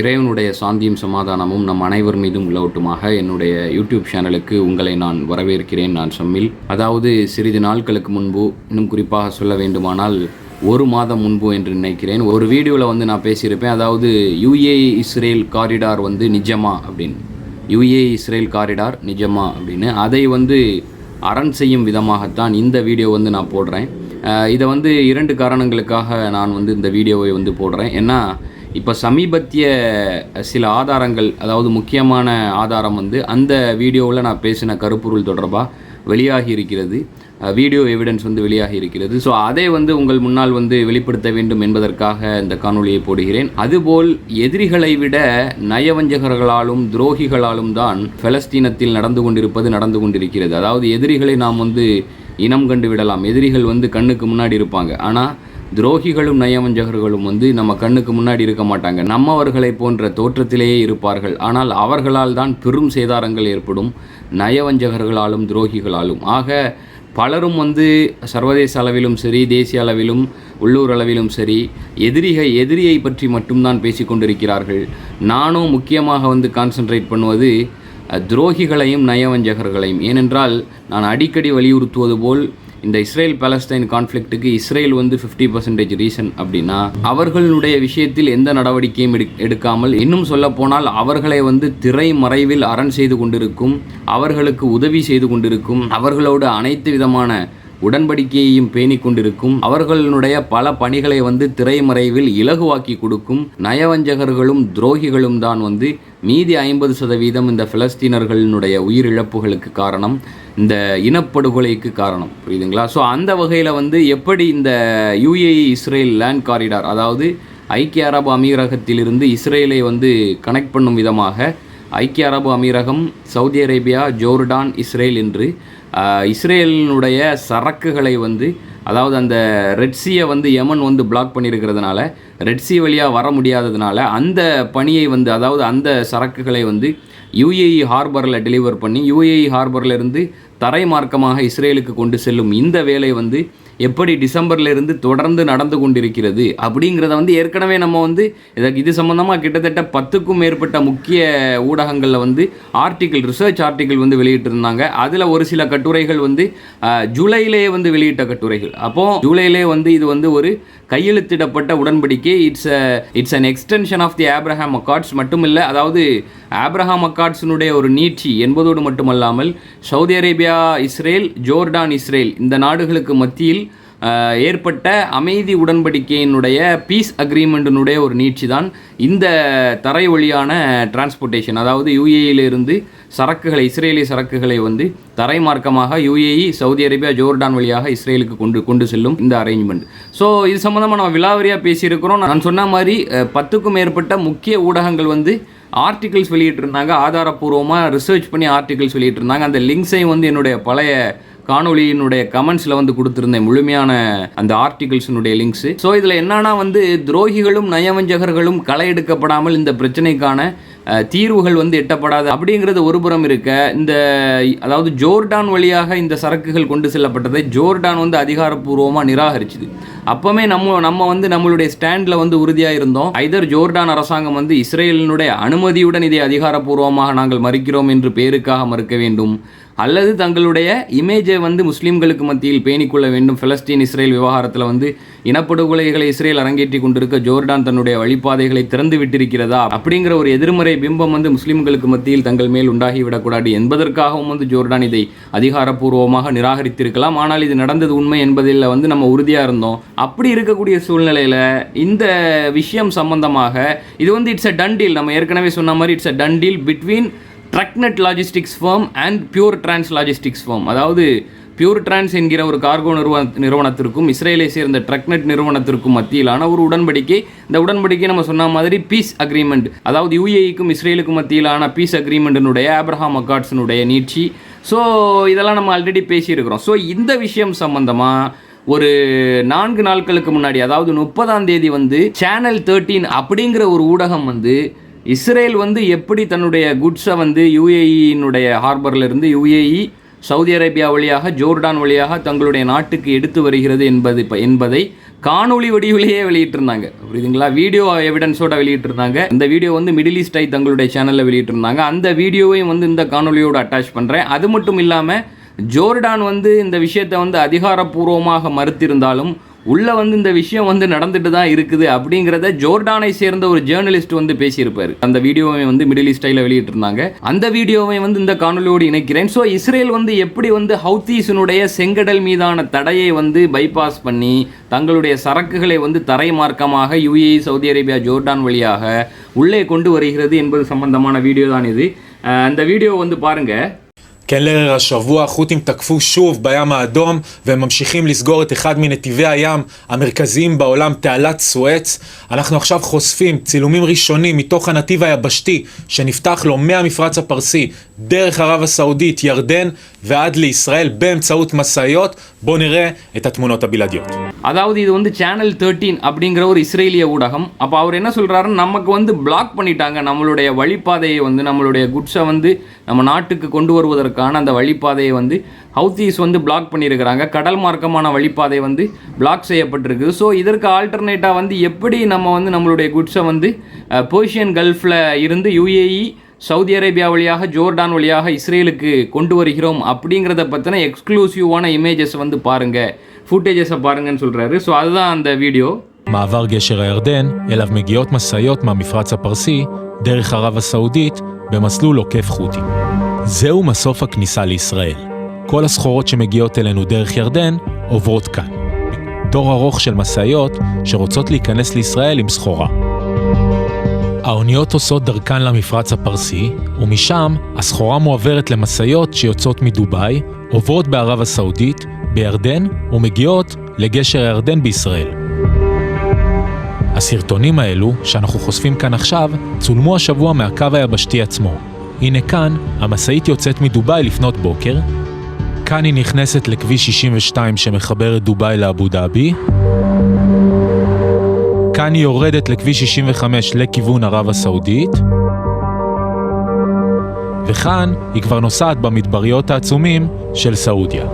இறைவனுடைய சாந்தியும் சமாதானமும் நம் அனைவர் மீதும் உலவட்டுமாக என்னுடைய யூடியூப் சேனலுக்கு உங்களை நான் வரவேற்கிறேன் நான் சம்மில். அதாவது சிறிது நாட்களுக்கு முன்பு இன்னும் குறிப்பாக சொல்ல வேண்டுமானால் ஒரு மாதம் முன்பு என்று நினைக்கிறேன். ஒரு வீடியோவில் வந்து நான் பேசியிருப்பேன் அதாவது யுஏ இஸ்ரேல் காரிடார் வந்து நிஜமா அப்படின்னு. யுஏ இஸ்ரேல் காரிடார் நிஜமா அப்படின்னு. அதை வந்து அரண் செய்யும் விதமாகத்தான் இந்த வீடியோ வந்து நான் போடுறேன். இதை வந்து இரண்டு காரணங்களுக்காக நான் வந்து இந்த வீடியோவை வந்து போடுறேன். ஏன்னா இப்போ சமீபத்திய சில ஆதாரங்கள் அதாவது முக்கியமான ஆதாரம் வந்து அந்த வீடியோவில் நான் பேசின கருப்பொருள் தொடர்பாக வெளியாகி இருக்கிறது. வீடியோ எவிடன்ஸ் வந்து வெளியாகி இருக்கிறது. ஸோ அதை வந்து உங்கள் முன்னால் வந்து வெளிப்படுத்த வேண்டும் என்பதற்காக இந்த காணொலியை போடுகிறேன். அதுபோல் எதிரிகளை விட நயவஞ்சகர்களாலும் துரோகிகளாலும் தான் பலஸ்தீனத்தில் நடந்து கொண்டிருப்பது நடந்து கொண்டிருக்கிறது. அதாவது எதிரிகளை நாம் வந்து இனம் கண்டு விடலாம். எதிரிகள் வந்து கண்ணுக்கு முன்னாடி இருப்பாங்க. ஆனால் துரோகிகளும் நயவஞ்சகர்களும் வந்து நம்ம கண்ணுக்கு முன்னாடி இருக்க மாட்டாங்க. நம்மவர்களை போன்ற தோற்றத்திலேயே இருப்பார்கள். ஆனால் அவர்களால் தான் பெரும் சேதாரங்கள் ஏற்படும். நயவஞ்சகர்களாலும் துரோகிகளாலும். ஆக பலரும் வந்து சர்வதேச அளவிலும் சரி தேசிய அளவிலும் உள்ளூர் அளவிலும் சரி எதிரிகை எதிரியை பற்றி மட்டும்தான் பேசிக்கொண்டிருக்கிறார்கள் நானும் முக்கியமாக வந்து கான்சென்ட்ரேட் பண்ணுவது துரோகிகளையும் நயவஞ்சகர்களையும். ஏனென்றால் நான் அடிக்கடி வலியுறுத்துவது போல் இந்த இஸ்ரேல் பாலஸ்டைன் கான்ஃப்ளிக்ட்டுக்கு இஸ்ரேல் வந்து ஃபிஃப்டி பர்சன்டேஜ் ரீசன் அப்படின்னா அவர்களுடைய விஷயத்தில் எந்த நடவடிக்கையும் எடு எடுக்காமல் இன்னும் சொல்லப்போனால் அவர்களை வந்து திரை மறைவில் அரண் செய்து கொண்டிருக்கும் அவர்களுக்கு உதவி செய்து கொண்டிருக்கும் அவர்களோடு அனைத்து விதமான உடன்படிக்கையையும் பேணி கொண்டிருக்கும். அவர்களுடைய பல பணிகளை வந்து திரைமறைவில் இலகுவாக்கி கொடுக்கும். நயவஞ்சகர்களும் துரோகிகளும் தான் வந்து மீதி ஐம்பது சதவீதம் இந்த பிலஸ்தீனர்களினுடைய உயிரிழப்புகளுக்கு காரணம். இந்த இனப்படுகொலைக்கு காரணம். புரியுதுங்களா? ஸோ அந்த வகையில் வந்து எப்படி இந்த யுஏஇ இஸ்ரேல் லேண்ட் காரிடார் அதாவது ஐக்கிய அரபு அமீரகத்திலிருந்து இஸ்ரேலை வந்து கனெக்ட் பண்ணும் விதமாக ஐக்கிய அரபு அமீரகம் சவுதி அரேபியா ஜோர்டான் இஸ்ரேல் என்று இஸ்ரேலினுடைய சரக்குகளை வந்து அதாவது அந்த ரெட்சியை வந்து யமன் வந்து பிளாக் பண்ணியிருக்கிறதுனால ரெட்சி வழியாக வர முடியாததுனால அந்த பணியை வந்து அதாவது அந்த சரக்குகளை வந்து யுஏஇ ஹார்பரில் டெலிவர் பண்ணி யுஏஇ ஹார்பரில் இருந்து தரை மார்க்கமாக இஸ்ரேலுக்கு கொண்டு செல்லும் இந்த வேலை வந்து எப்படி டிசம்பர்லேருந்து தொடர்ந்து நடந்து கொண்டிருக்கிறது அப்படிங்கிறத வந்து ஏற்கனவே நம்ம வந்து இது சம்மந்தமாக கிட்டத்தட்ட பத்துக்கும் மேற்பட்ட முக்கிய ஊடகங்களில் வந்து ஆர்டிக்கிள் ரிசர்ச் ஆர்டிக்கிள் வந்து வெளியிட்டிருந்தாங்க. அதில் ஒரு சில கட்டுரைகள் வந்து ஜூலையிலேயே ஜூலையிலே வந்து வெளியிட்ட கட்டுரைகள். அப்போ ஜூலையிலே வந்து இது வந்து ஒரு கையெழுத்திடப்பட்ட உடன்படிக்கை. It's it's an extension of the Abraham Accords மட்டும் இல்லை அதாவது ஆப்ரஹாம் அக்காட்ஸினுடைய ஒரு நீட்சி என்பதோடு மட்டுமல்லாமல் Saudi Arabia Israel Jordan Israel இந்த நாடுகளுக்கு மத்தியில் ஏற்பட்ட அமைதி உடன்படிக்கையினுடைய பீஸ் அக்ரிமெண்ட்டினுடைய ஒரு நீட்சி தான் இந்த தரை வழியான டிரான்ஸ்போர்ட்டேஷன் அதாவது யுஏயிலிருந்து சரக்குகளை இஸ்ரேலிய சரக்குகளை வந்து தரை மார்க்கமாக யுஏஇ சவுதி அரேபியா ஜோர்டான் வழியாக இஸ்ரேலுக்கு கொண்டு கொண்டு செல்லும் இந்த அரேஞ்ச்மெண்ட் ஸோ இது சம்மந்தமாக நம்ம விலாவரியாக பேசியிருக்கிறோம். நான் சொன்ன மாதிரி பத்துக்கும் மேற்பட்ட முக்கிய ஊடகங்கள் வந்து ஆர்டிகிள்ஸ் வெளியிட்டிருந்தாங்க. ஆதாரப்பூர்வமாக ரிசர்ச் பண்ணி ஆர்டிகிள்ஸ் வெளியிட்டிருந்தாங்க. அந்த லிங்க்ஸையும் வந்து என்னுடைய பழைய காணொலியினுடைய கமெண்ட்ஸில் வந்து கொடுத்துருந்தேன். முழுமையான அந்த ஆர்டிகிள்ஸினுடைய லிங்க்ஸு ஸோ இதில் என்னன்னா வந்து துரோகிகளும் நயவஞ்சகர்களும் களை எடுக்கப்படாமல் இந்த பிரச்சனைக்கான தீர்வுகள் வந்து எட்டப்படாது. அப்படிங்கிறது ஒரு புறம் இருக்க இந்த அதாவது ஜோர்டான் வழியாக இந்த சரக்குகள் கொண்டு செல்லப்பட்டதை ஜோர்டான் வந்து அதிகாரப்பூர்வமாக நிராகரிச்சுது. அப்போவே நம்ம நம்ம வந்து நம்மளுடைய ஸ்டாண்டில் வந்து உறுதியாக இருந்தோம். ஐதர் ஜோர்டான் அரசாங்கம் வந்து இஸ்ரேலினுடைய அனுமதியுடன் இதை அதிகாரப்பூர்வமாக நாங்கள் மறுக்கிறோம் என்று பேருக்காக மறுக்க வேண்டும். அல்லது தங்களுடைய இமேஜை வந்து முஸ்லீம்களுக்கு மத்தியில் பேணிக்கொள்ள வேண்டும். பிலஸ்தீன் இஸ்ரேல் விவகாரத்தில் வந்து இனப்படுகொலைகளை இஸ்ரேல் அரங்கேற்றி கொண்டிருக்க ஜோர்டான் தன்னுடைய வழிபாதைகளை திறந்து விட்டிருக்கிறதா? அப்படிங்கிற ஒரு எதிர்மறை பிம்பம் வந்து முஸ்லீம்களுக்கு மத்தியில் தங்கள் மேல் உண்டாகிவிடக்கூடாது என்பதற்காகவும் வந்து ஜோர்டான் இதை அதிகாரப்பூர்வமாக நிராகரித்திருக்கலாம். ஆனால் இது நடந்தது உண்மை என்பதில் வந்து நம்ம உறுதியாக இருந்தோம். அப்படி இருக்கக்கூடிய சூழ்நிலையில் இந்த விஷயம் சம்பந்தமாக இது வந்து இட்ஸ் அ டண்டீல் நம்ம ஏற்கனவே சொன்ன மாதிரி it's a done deal between Trucknet logistics firm and Puretrans logistics firm அதாவது பியூர் டிரான்ஸ் என்கிற ஒரு கார்கோ நிறுவன நிறுவனத்திற்கும் இஸ்ரேலை சேர்ந்த ட்ரக்நெட் நிறுவனத்திற்கும் மத்தியிலான ஒரு உடன்படிக்கை. இந்த உடன்படிக்கை நம்ம சொன்ன மாதிரி பீஸ் அக்ரிமெண்ட் அதாவது யூஏஇக்கும் இஸ்ரேலுக்கும் மத்தியிலான பீஸ் அக்ரிமெண்ட்டினுடைய ஆப்ரஹாம் அக்காட்ஸினுடைய நீட்சி. ஸோ இதெல்லாம் நம்ம ஆல்ரெடி பேசியிருக்கிறோம். ஸோ இந்த விஷயம் சம்பந்தமாக ஒரு நான்கு நாட்களுக்கு முன்னாடி அதாவது முப்பதாம் தேதி வந்து சேனல் தேர்ட்டீன் அப்படிங்கிற ஒரு ஊடகம் வந்து இஸ்ரேல் வந்து எப்படி தன்னுடைய குட்ஸை வந்து யுஏஇனுடைய ஹார்பர்லேருந்து யுஏஇ சவுதி அரேபியா வழியாக ஜோர்டான் வழியாக தங்களுடைய நாட்டுக்கு எடுத்து வருகிறது என்பது என்பதை காணொளி வடிவிலேயே வெளியிட்டிருந்தாங்க. புரியுதுங்களா? வீடியோ எவிடன்ஸோட வெளியிட்டிருந்தாங்க. இந்த வீடியோ வந்து மிடில் ஈஸ்ட் ஐ தங்களுடைய சேனலில் வெளியிட்டிருந்தாங்க. அந்த வீடியோவையும் வந்து இந்த காணொலியோடு அட்டாச் பண்ணுறேன் அது மட்டும் இல்லாமல் ஜோர்டான் வந்து இந்த விஷயத்தை வந்து அதிகாரப்பூர்வமாக மறுத்திருந்தாலும் உள்ளே வந்து இந்த விஷயம் வந்து நடந்துட்டு தான் இருக்குது அப்படிங்கிறத ஜோர்டானை சேர்ந்த ஒரு ஜேர்னலிஸ்ட் வந்து பேசியிருப்பார். அந்த வீடியோவை வந்து மிடில் ஈஸ்டைல வெளியிட்டிருந்தாங்க. அந்த வீடியோவை வந்து இந்த காணொலியோடு இணைக்கிறேன். ஸோ இஸ்ரேல் வந்து எப்படி வந்து ஹவுத்தீஸினுடைய செங்கடல் மீதான தடையை வந்து பைபாஸ் பண்ணி தங்களுடைய சரக்குகளை வந்து தரைமார்க்கமாக யுஏஇ சவுதி அரேபியா ஜோர்டான் வழியாக உள்ளே கொண்டு வருகிறது என்பது சம்பந்தமான வீடியோ தான் இது. அந்த வீடியோ வந்து பாருங்கள் כן לערב השבוע החות'ים תקפו שוב בים האדום והם ממשיכים לסגור את אחד מנתיבי הים המרכזיים בעולם, תעלת סואץ. אנחנו עכשיו חושפים צילומים ראשונים מתוך הנתיב היבשתי שנפתח לו מהמפרץ הפרסי דרך ערב הסעודית, ירדן ועד לישראל באמצעות משאיות. בואו נראה את התמונות הבלעדיות. அதாவது இது வந்து சேனல் தேர்ட்டீன் அப்படிங்கிற ஒரு இஸ்ரேலிய ஊடகம் அப்போ அவர் என்ன சொல்கிறாருன்னு நமக்கு வந்து பிளாக் பண்ணிட்டாங்க நம்மளுடைய வழிப்பாதையை வந்து நம்மளுடைய குட்ஸை வந்து நம்ம நாட்டுக்கு கொண்டு வருவதற்கான அந்த வழிப்பாதையை வந்து ஹவுத்தீஸ் வந்து பிளாக் பண்ணியிருக்கிறாங்க கடல் மார்க்கமான வழிப்பாதை வந்து பிளாக் செய்யப்பட்டிருக்கு ஸோ இதற்கு ஆல்டர்னேட்டாக வந்து எப்படி நம்ம வந்து நம்மளுடைய குட்ஸை வந்து பேர்ஷியன் கல்ஃபில் இருந்து யுஏஇ சவுதி அரேபியா வழியாக ஜோர்டான் வழியாக இஸ்ரேலுக்கு கொண்டு வருகிறோம் அப்படிங்கிறத பற்றின எக்ஸ்க்ளூசிவான இமேஜஸ் வந்து பாருங்கள் ஃபுட்டேஜஸை பாருங்கன்னு சொல்கிறாரு ஸோ அதுதான் அந்த video מעבר גשר הירדן, אליו מגיעות משאיות מהמפרץ הפרסי, דרך ערב הסעודית, במסלול עוקף חות'ים. זהו מסוף הכניסה לישראל. כל הסחורות שמגיעות אלינו דרך ירדן עוברות כאן. תור ארוך של משאיות שרוצות להיכנס לישראל עם סחורה. האוניות עושות דרכן למפרץ הפרסי, ומשם הסחורה מועברת למשאיות שיוצאות מדובאי, עוברות בערב הסעודית, בירדן, ומגיעות לגשר הירדן בישראל. הסרטונים האלו, שאנחנו חושפים כאן עכשיו, צולמו השבוע מהקו היבשתי עצמו. הנה כאן, המשאית יוצאת מדובאי לפנות בוקר, כאן היא נכנסת לכביש 62 שמחבר את דובאי לאבו דאבי, מכאן היא יורדת לכביש 65 לכיוון ערב הסעודית, וכאן היא כבר נוסעת במדבריות העצומים של סעודיה.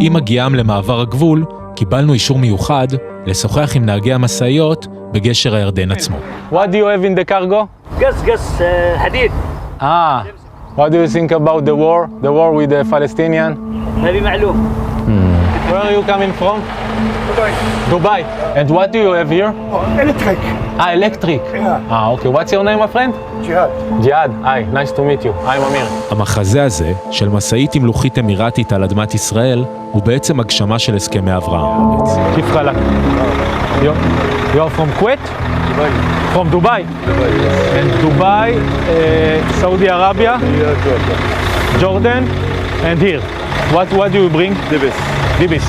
עם הגיעם למעבר הגבול, קיבלנו אישור מיוחד לשוחח עם נהגי המשאיות בגשר הירדן עצמו. מה אתה אוהב בקרגו? גס, גס, חדיד. אה, מה אתה חושב על המלחמה? do you think about נביא מעלום. Where are you coming from? Dubai. And what do you have here? Electric. Ah, electric. Yeah. Ah, okay. What's your name, my friend? Jihad. ג'יהאד, היי, nice to meet you. I'm אמיר. המחזה הזה, של משאית עם לוחית אמירתית על אדמת ישראל, הוא בעצם הגשמה של הסכמי אברהם. כיף חלק. You're from Kuwait? From Dubai? And Dubai, uh, Saudi Arabia, Jordan, and here. What, what do you bring? Dibis. Dibis.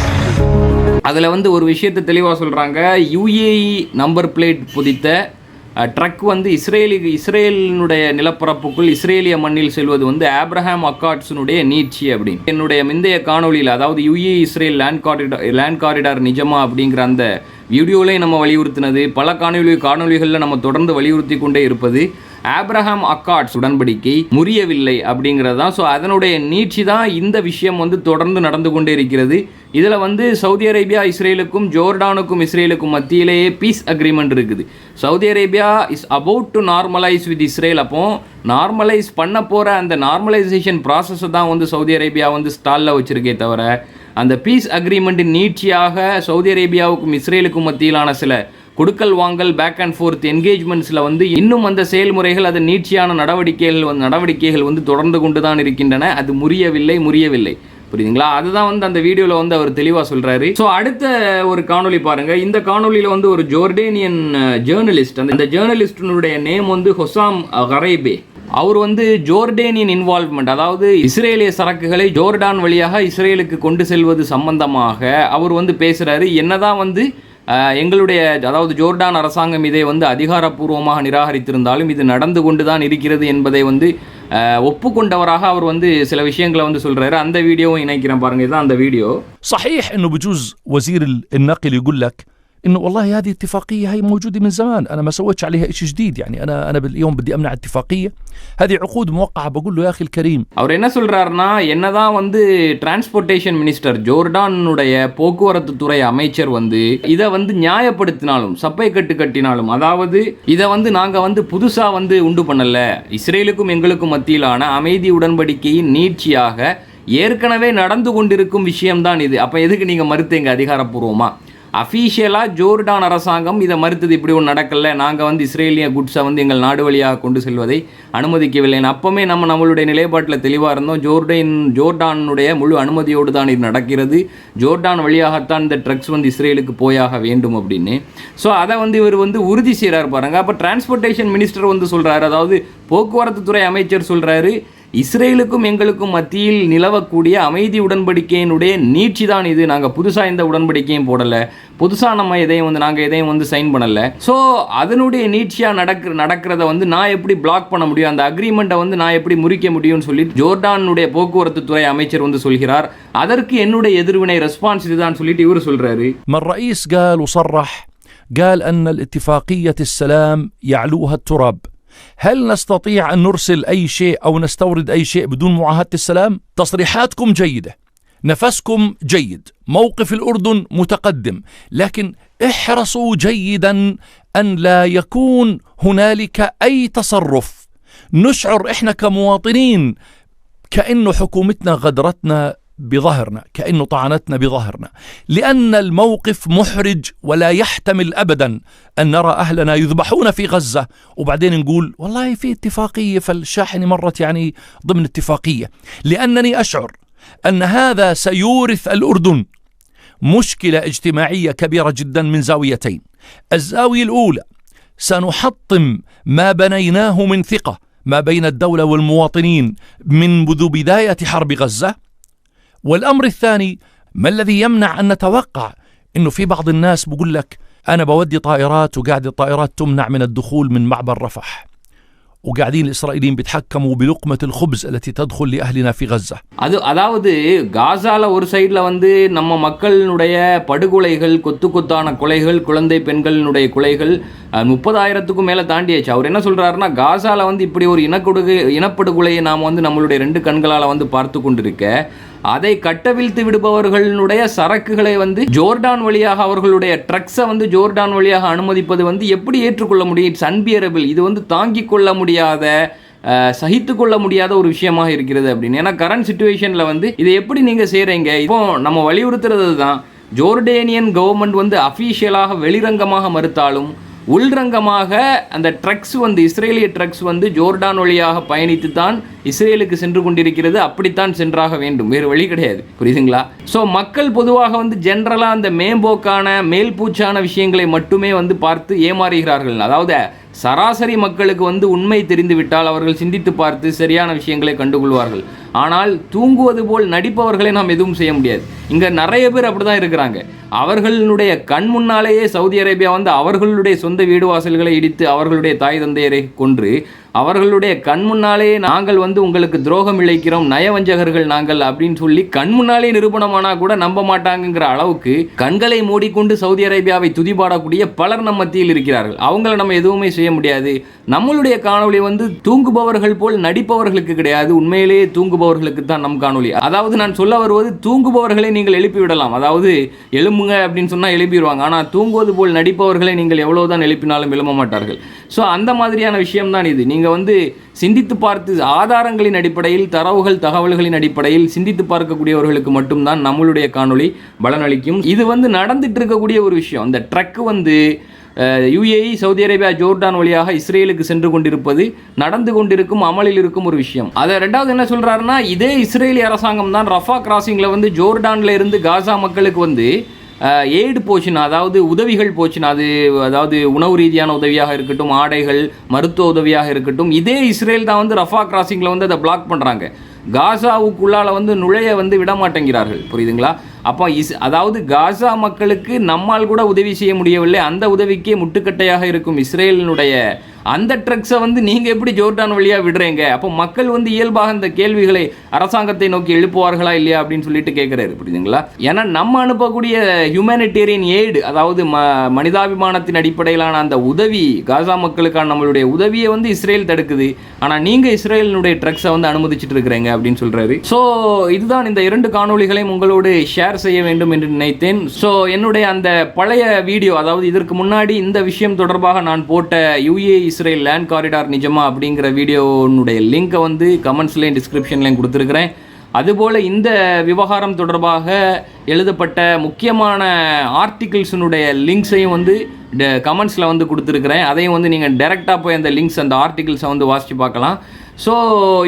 அதில் வந்து ஒரு விஷயத்தை தெளிவாக சொல்கிறாங்க UAE number plate புதித்த truck வந்து Israeli இஸ்ரேலினுடைய நிலப்பரப்புக்குள் இஸ்ரேலிய மண்ணில் செல்வது வந்து ஆப்ரஹாம் அக்காட்ஸினுடைய நீட்சி அப்படின்னு. என்னுடைய முந்தைய காணொளியில் அதாவது UA Israel land corridor land corridor நிஜமா அப்படிங்கிற அந்த வீடியோவிலே நம்ம வலியுறுத்தினது. பல காணொலி காணொளிகளில் நம்ம தொடர்ந்து வலியுறுத்தி கொண்டே இருப்பது. ஆப்ரஹாம் அக்காட்ஸ் உடன்படிக்கை முறியவில்லை அப்படிங்கிறது தான் ஸோ அதனுடைய நீட்சி தான் இந்த விஷயம் வந்து தொடர்ந்து நடந்து கொண்டே இருக்கிறது. இதில் வந்து சவுதி அரேபியா இஸ்ரேலுக்கும் ஜோர்டானுக்கும் இஸ்ரேலுக்கும் மத்தியிலேயே பீஸ் அக்ரிமெண்ட் இருக்குது. Saudi Arabia is about to normalize with Israel அப்போ நார்மலைஸ் பண்ண போகிற அந்த நார்மலைசேஷன் ப்ராசஸை தான் வந்து சவுதி அரேபியா வந்து ஸ்டாலில் வச்சுருக்கே தவிர அந்த பீஸ் அக்ரிமெண்ட்டின் நீட்சியாக சவுதி அரேபியாவுக்கும் இஸ்ரேலுக்கும் மத்தியிலான சில கொடுக்கல் வாங்கல் பேக் அண்ட் ஃபோர்த் என்கேஜ்மெண்ட்ஸில் வந்து இன்னும் அந்த செயல்முறைகள் அது நீட்சியான நடவடிக்கைகள் வந்து நடவடிக்கைகள் வந்து தொடர்ந்து கொண்டு தான் இருக்கின்றன. அது முறியவில்லை முறியவில்லை. புரியுதுங்களா? அதுதான் வந்து அந்த வீடியோவில் வந்து அவர் தெளிவாக சொல்கிறாரு ஸோ அடுத்த ஒரு காணொளி பாருங்கள் இந்த காணொளியில் வந்து ஒரு ஜோர்டேனியன் ஜேர்னலிஸ்ட் அந்த இந்த ஜேர்னலிஸ்டினுடைய நேம் வந்து ஹொசாம் ஹரேபே அவர் வந்து ஜோர்டேனியன் இன்வால்வ்மெண்ட் அதாவது இஸ்ரேலிய சரக்குகளை ஜோர்டான் வழியாக இஸ்ரேலுக்கு கொண்டு செல்வது சம்பந்தமாக அவர் வந்து பேசுகிறாரு என்னதான் வந்து எங்களுடைய அதாவது ஜோர்டான் அரசாங்கம் இதை வந்து அதிகாரப்பூர்வமாக நிராகரித்திருந்தாலும் இது நடந்து கொண்டு தான் இருக்கிறது என்பதை வந்து அஹ், ஒப்புக்கொண்டவராக அவர் வந்து சில விஷயங்களை வந்து சொல்கிறாரு அந்த வீடியோவும் இணைக்கிறேன் பாருங்க இதுதான் அந்த வீடியோ صحيح انه بجوز وزير ال- النقل يقول لك انه والله هذه اتفاقيه هي موجوده من زمان انا ما سويتش عليها شيء جديد يعني انا انا اليوم بدي امنع اتفاقيه هذه عقود موقعه بقول له يا اخي الكريم அவர் என்ன சொல்றாருன்னா என்னதான் வந்து டிரான்ஸ்போர்ட்டேஷன் மினிஸ்டர் ஜோர்டானுடைய போக்குவரத்து துறை அமைச்சர் வந்து இதை வந்து நியாயப்படுத்தினாலும் சப்பை கட்டு கட்டினாலும் அதாவது இதை வந்து நாங்க வந்து புதுசா வந்து உண்டு பண்ணல இஸ்ரேலுக்கும் எங்களுக்கும் மத்தியிலான அமைதி உடன்படிக்கையின் நீட்சியாக ஏற்கனவே நடந்து கொண்டிருக்கும் விஷயம்தான் இது அப்ப எதுக்கு நீங்க மறுத்தீங்க அதிகாரப்பூர்வமா அஃபீஷியலாக ஜோர்டான் அரசாங்கம் இதை மறுத்தது இப்படி ஒன்று நடக்கல. நாங்கள் வந்து இஸ்ரேலிய குட்ஸை வந்து எங்கள் நாடு வழியாக கொண்டு செல்வதை அனுமதிக்கவில்லை. அப்போமே நம்ம நம்மளுடைய நிலைப்பாட்டில் தெளிவாக இருந்தோம். ஜோர்டன் ஜோர்டானுடைய முழு அனுமதியோடு தான் இது நடக்கிறது. ஜோர்டான் வழியாகத்தான் இந்த ட்ரக்ஸ் வந்து இஸ்ரேலுக்கு போயாக வேண்டும் அப்படின்னு. ஸோ அதை வந்து இவர் வந்து உறுதி செய்கிறார் பாருங்க. அப்போ டிரான்ஸ்போர்ட்டேஷன் மினிஸ்டர் வந்து சொல்கிறாரு அதாவது போக்குவரத்து துறை அமைச்சர் சொல்கிறாரு இஸ்ரேலுக்கும் எங்களுக்கும் மத்தியில் நிலவக்கூடிய அமைதி உடன்படிக்கையினுடைய நீட்சி தான் இது நாங்கள் புதுசாக இந்த உடன்படிக்கையும் போடலை புதுசாக நம்ம எதையும் வந்து நாங்கள் எதையும் வந்து சைன் பண்ணலை ஸோ அதனுடைய நீட்சியாக நடக்கிற நடக்கிறத வந்து நான் எப்படி பிளாக் பண்ண முடியும் அந்த அக்ரிமெண்ட்டை வந்து நான் எப்படி முறிக்க முடியும்னு சொல்லி ஜோர்டானுடைய போக்குவரத்து துறை அமைச்சர் வந்து சொல்கிறார் அதற்கு என்னுடைய எதிர்வினை ரெஸ்பான்ஸ் இதுதான் சொல்லிட்டு இவர் சொல்கிறாரு ما الرئيس قال وصرح قال ان الاتفاقيه السلام يعلوها التراب هل نستطيع أن نرسل أي شيء أو نستورد أي شيء بدون معاهدة السلام؟ تصريحاتكم جيدة. نفسكم جيد. موقف الأردن متقدم. لكن احرصوا جيدا أن لا يكون هنالك أي تصرف. نشعر إحنا كمواطنين كانه حكومتنا غدرتنا بظهرنا كأنه طعنتنا بظهرنا. لأن الموقف محرج ولا يحتمل أبدا أن نرى أهلنا يذبحون في غزة. وبعدين نقول والله في اتفاقية فالشاحنة مرت يعني ضمن اتفاقية. لأنني أشعر أن هذا سيورث الأردن مشكلة اجتماعية كبيرة جدا من زاويتين. الزاوية الأولى سنحطم ما بنيناه من ثقة ما بين الدولة والمواطنين من منذ بداية حرب غزة. والامر الثاني ما الذي يمنع ان نتوقع انه في بعض الناس بقول لك انا بودي طائرات وقاعد الطائرات تمنع من الدخول من معبر رفح وقاعدين الاسرائيليين بيتحكموا بلقمه الخبز التي تدخل لاهلنا في غزه அது அதாவது காசால ஒரு சைடில் வந்து நம்ம மக்களினுடைய படுகொலைகள் கொத்து கொத்தான கொலைகள் குழந்தை பெண்களினுடைய கொலைகள் அஹ், முப்பதாயிரத்துக்கும் மேலே தாண்டியாச்சு அவர் என்ன சொல்றாருன்னா காசால வந்து இப்படி ஒரு இனக்கொடுகை இனப்படுகொலையை நாம் வந்து நம்மளுடைய ரெண்டு கண்களால் வந்து பார்த்து கொண்டிருக்க அதை கட்டவிழ்த்து விடுபவர்களுடைய சரக்குகளை வந்து ஜோர்டான் வழியாக அவர்களுடைய ட்ரக்ஸை வந்து ஜோர்டான் வழியாக அனுமதிப்பது வந்து எப்படி ஏற்றுக்கொள்ள முடியும்? It's unbearable. இது வந்து தாங்கிக் கொள்ள முடியாத சகித்து கொள்ள முடியாத ஒரு விஷயமாக இருக்கிறது அப்படின்னு. ஏன்னா கரண்ட் சுச்சுவேஷனில் வந்து இதை எப்படி நீங்கள் செய்கிறீங்க இப்போ நம்ம வலியுறுத்துறது தான் ஜோர்டேனியன் கவர்மெண்ட் வந்து அஃபீஷியலாக வெளிரங்கமாக மறுத்தாலும் உள்ரங்கமாக அந்த ட்ரக்ஸ் வந்து இஸ்ரேலிய ட்ரக்ஸ் வந்து ஜோர்டான் வழியாக பயணித்து தான் இஸ்ரேலுக்கு சென்று கொண்டிருக்கிறது. அப்படித்தான் சென்றாக வேண்டும். வேறு வழி கிடையாது. புரியுதுங்களா? ஸோ மக்கள் பொதுவாக வந்து ஜென்ரலாக அந்த மேம்போக்கான மேல்பூச்சான விஷயங்களை மட்டுமே வந்து பார்த்து ஏமாறுகிறார்கள். அதாவது சராசரி மக்களுக்கு வந்து உண்மை தெரிந்துவிட்டால் அவர்கள் சிந்தித்து பார்த்து சரியான விஷயங்களை கண்டுகொள்வார்கள். ஆனால் தூங்குவது போல் நடிப்பவர்களை நாம் எதுவும் செய்ய முடியாது. இங்கே நிறைய பேர் அப்படி தான் இருக்கிறாங்க. அவர்களுடைய கண் முன்னாலேயே சவுதி அரேபியா வந்து அவர்களுடைய சொந்த வீடு வாசல்களை இடித்து அவர்களுடைய தாய் தந்தையரை கொன்று அவர்களுடைய கண் முன்னாலேயே நாங்கள் வந்து உங்களுக்கு துரோகம் இழைக்கிறோம் நயவஞ்சகர்கள் நாங்கள் அப்படின்னு சொல்லி கண் முன்னாலே நிரூபணமானா கூட நம்ப மாட்டாங்கங்கிற அளவுக்கு கண்களை மூடிக்கொண்டு சவுதி அரேபியாவை துதிபாடக்கூடிய பலர் நம் மத்தியில் இருக்கிறார்கள். அவங்கள நம்ம எதுவுமே செய்ய முடியாது. நம்மளுடைய காணொளி வந்து தூங்குபவர்கள் போல் நடிப்பவர்களுக்கு கிடையாது. உண்மையிலேயே தூங்குபவர்களுக்கு தான் நம் காணொளி. அதாவது நான் சொல்ல வருவது தூங்குபவர்களை நீங்கள் எழுப்பி விடலாம். அதாவது எழும்புங்க அப்படின்னு சொன்னால் எழுப்பிடுவாங்க. ஆனால் தூங்குவது போல் நடிப்பவர்களை நீங்கள் எவ்வளவுதான் எழுப்பினாலும் எழும்ப மாட்டார்கள். ஸோ அந்த மாதிரியான விஷயம்தான் இது. நீங்கள் வந்து சிந்தித்து பார்த்து ஆதாரங்களின் அடிப்படையில் தரவுகள் தகவல்களின் அடிப்படையில் சிந்தித்து பார்க்கக்கூடியவர்களுக்கு மட்டும்தான் நம்மளுடைய காணொளி பலனளிக்கும். இது வந்து நடந்துட்டு இருக்கக்கூடிய ஒரு விஷயம். அந்த ட்ரக் வந்து யுஏஇ சவுதி அரேபியா ஜோர்டான் வழியாக இஸ்ரேலுக்கு சென்று கொண்டிருப்பது நடந்து கொண்டிருக்கும் அமலில் இருக்கும் ஒரு விஷயம். அதை ரெண்டாவது என்ன சொல்கிறாருன்னா இதே இஸ்ரேலி அரசாங்கம் தான் ரஃபா கிராசிங்கில் வந்து ஜோர்டானில் இருந்து காசா மக்களுக்கு வந்து எய்டு போச்சுன்னா அதாவது உதவிகள் போச்சுன்னா அது அதாவது உணவு ரீதியான உதவியாக இருக்கட்டும் ஆடைகள் மருத்துவ உதவியாக இருக்கட்டும் இதே இஸ்ரேல் தான் வந்து ரஃபா கிராசிங்கில் வந்து அதை பிளாக் பண்ணுறாங்க காசாவுக்குள்ளால வந்து நுழைய வந்து விட மாட்டேங்கிறார்கள். புரியுதுங்களா? அப்போ இஸ் அதாவது காசா மக்களுக்கு நம்மால் கூட உதவி செய்ய முடியவில்லை அந்த உதவிக்கே முட்டுக்கட்டையாக இருக்கும் இஸ்ரேலினுடைய அந்த ட்ரக்ஸை வந்து நீங்கள் எப்படி ஜோர்டான் வழியாக விடுறீங்க? அப்போ மக்கள் வந்து இயல்பாக இந்த கேள்விகளை அரசாங்கத்தை நோக்கி எழுப்புவார்களா இல்லையா அப்படின்னு சொல்லிட்டு கேட்குறாரு புரியுதுங்களா? ஏன்னா நம்ம அனுப்பக்கூடிய ஹியூமனிடேரியன் எய்டு அதாவது ம மனிதாபிமானத்தின் அடிப்படையிலான அந்த உதவி காசா மக்களுக்கான நம்மளுடைய உதவியை வந்து இஸ்ரேல் தடுக்குது. ஆனால் நீங்கள் இஸ்ரேலினுடைய ட்ரக்ஸை வந்து அனுமதிச்சுட்டு இருக்கிறீங்க அப்படின்னு சொல்கிறாரு ஸோ இதுதான் இந்த இரண்டு காணொளிகளையும் உங்களோடு ஷேர் செய்ய வேண்டும் என்று நினைத்தேன். ஸோ என்னுடைய அந்த பழைய வீடியோ அதாவது இதற்கு முன்னாடி இந்த விஷயம் தொடர்பாக நான் போட்ட யுஏ இஸ்ரேல் லேண்ட் காரிடார் நிஜமா அப்படிங்கிற வீடியோனுடைய லிங்கை வந்து கமெண்ட்ஸ்லேயும் டிஸ்கிரிப்ஷன்லேயும் கொடுத்துருக்குறேன். அதுபோல் இந்த விவகாரம் தொடர்பாக எழுதப்பட்ட முக்கியமான ஆர்டிகிள்ஸினுடைய லிங்க்ஸையும் வந்து கமெண்ட்ஸில் வந்து கொடுத்துருக்குறேன். அதையும் வந்து நீங்கள் டைரெக்டாக போய் அந்த லிங்க்ஸ் அந்த ஆர்டிகிள்ஸை வந்து வாசித்து பார்க்கலாம். ஸோ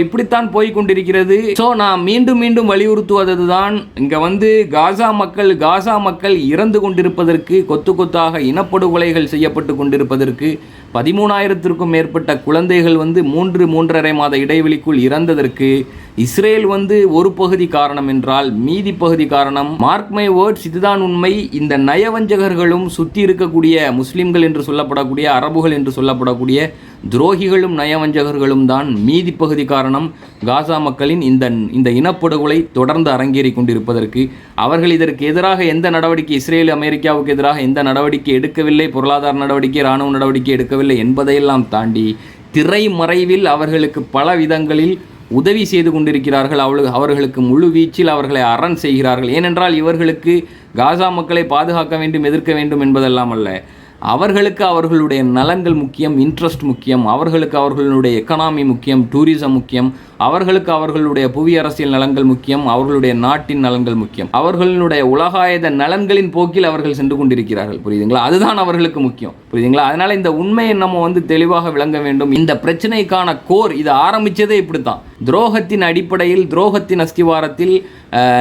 இப்படித்தான் போய் கொண்டிருக்கிறது ஸோ நான் மீண்டும் மீண்டும் வலியுறுத்துவது தான் இங்கே வந்து காசா மக்கள் காசா மக்கள் இறந்து கொண்டிருப்பதற்கு கொத்து கொத்தாக இனப்படுகொலைகள் செய்யப்பட்டு கொண்டிருப்பதற்கு பதிமூணாயிரத்திற்கும் மேற்பட்ட குழந்தைகள் வந்து மூன்று மூன்றரை மாத இடைவெளிக்குள் இறந்ததற்கு இஸ்ரேல் வந்து ஒரு பகுதி காரணம் என்றால் மீதி பகுதி காரணம். மார்க் மை வேர்ட்ஸ் இதுதான் உண்மை. இந்த நயவஞ்சகர்களும் சுற்றி இருக்கக்கூடிய முஸ்லிம்கள் என்று சொல்லப்படக்கூடிய அரபுகள் என்று சொல்லப்படக்கூடிய துரோகிகளும் நயவஞ்சகர்களும் தான் மீதி பகுதி காரணம். காசா மக்களின் இந்த இந்த இனப்படுகொலை தொடர்ந்து அரங்கேறி கொண்டிருப்பதற்கு. அவர்கள் இதற்கு எதிராக எந்த நடவடிக்கை இஸ்ரேல் அமெரிக்காவுக்கு எதிராக எந்த நடவடிக்கை எடுக்கவில்லை பொருளாதார நடவடிக்கை இராணுவ நடவடிக்கை எடுக்கவில்லை என்பதையெல்லாம் தாண்டி திரைமறைவில் அவர்களுக்கு பல விதங்களில் உதவி செய்து கொண்டிருக்கிறார்கள். அவளுக்கு அவர்களுக்கு முழு வீச்சில் அவர்களை அரண் செய்கிறார்கள். ஏனென்றால் இவர்களுக்கு காசா மக்களை பாதுகாக்க வேண்டும் எதிர்க்க வேண்டும் என்பதெல்லாம் அல்ல. அவர்களுக்கு அவர்களுடைய நலன்கள் முக்கியம் இன்ட்ரெஸ்ட் முக்கியம் அவர்களுக்கு அவர்களுடைய எக்கனாமி முக்கியம் டூரிசம் முக்கியம் அவர்களுக்கு அவர்களுடைய புவி அரசியல் நலன்கள் முக்கியம் அவர்களுடைய நாட்டின் நலன்கள் முக்கியம். அவர்களுடைய உலகாயத நலன்களின் போக்கில் அவர்கள் சென்று கொண்டிருக்கிறார்கள். புரியுதுங்களா? அதுதான் அவர்களுக்கு முக்கியம். புரியுதுங்களா? அதனால இந்த உண்மையை நம்ம வந்து தெளிவாக விளங்க வேண்டும். இந்த பிரச்சனைக்கான கோர் இது ஆரம்பிச்சதே இப்படித்தான். துரோகத்தின் அடிப்படையில் துரோகத்தின் அஸ்திவாரத்தில்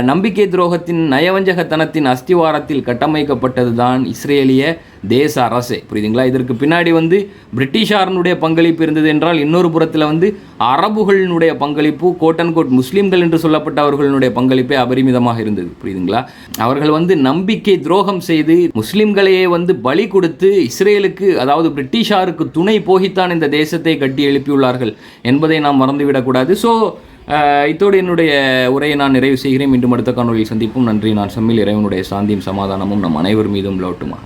நம்பிக்கை துரோகத்தின் நயவஞ்சகத்தனத்தின் அஸ்திவாரத்தில் கட்டமைக்கப்பட்டது தான் இஸ்ரேலிய தேச அரசே. புரியுதுங்களா? இதற்கு பின்னாடி வந்து பிரிட்டிஷாரனுடைய பங்களிப்பு இருந்தது என்றால் இன்னொரு புறத்தில் வந்து அரபுகளினுடைய பங்களிப்பு கோட் கோட் முஸ்லீம்கள் என்று சொல்லப்பட்ட அவர்களுடைய பங்களிப்பே அபரிமிதமாக இருந்தது. புரியுதுங்களா? அவர்கள் வந்து நம்பிக்கை துரோகம் செய்து முஸ்லீம்களையே வந்து பலி கொடுத்து இஸ்ரேலுக்கு அதாவது பிரிட்டிஷாருக்கு துணை போகித்தான் இந்த தேசத்தை கட்டி எழுப்பியுள்ளார்கள் என்பதை நாம் மறந்துவிடக்கூடாது ஸோ இத்தோடு என்னுடைய உரையை நான் நிறைவு செய்கிறேன். மீண்டும் அடுத்த காணொலியில் சந்திப்பும். நன்றி. நான் சம்மில் இறைவனுடைய சாந்தியும் சமாதானமும் நம் அனைவர் மீதும் லோட்டுமா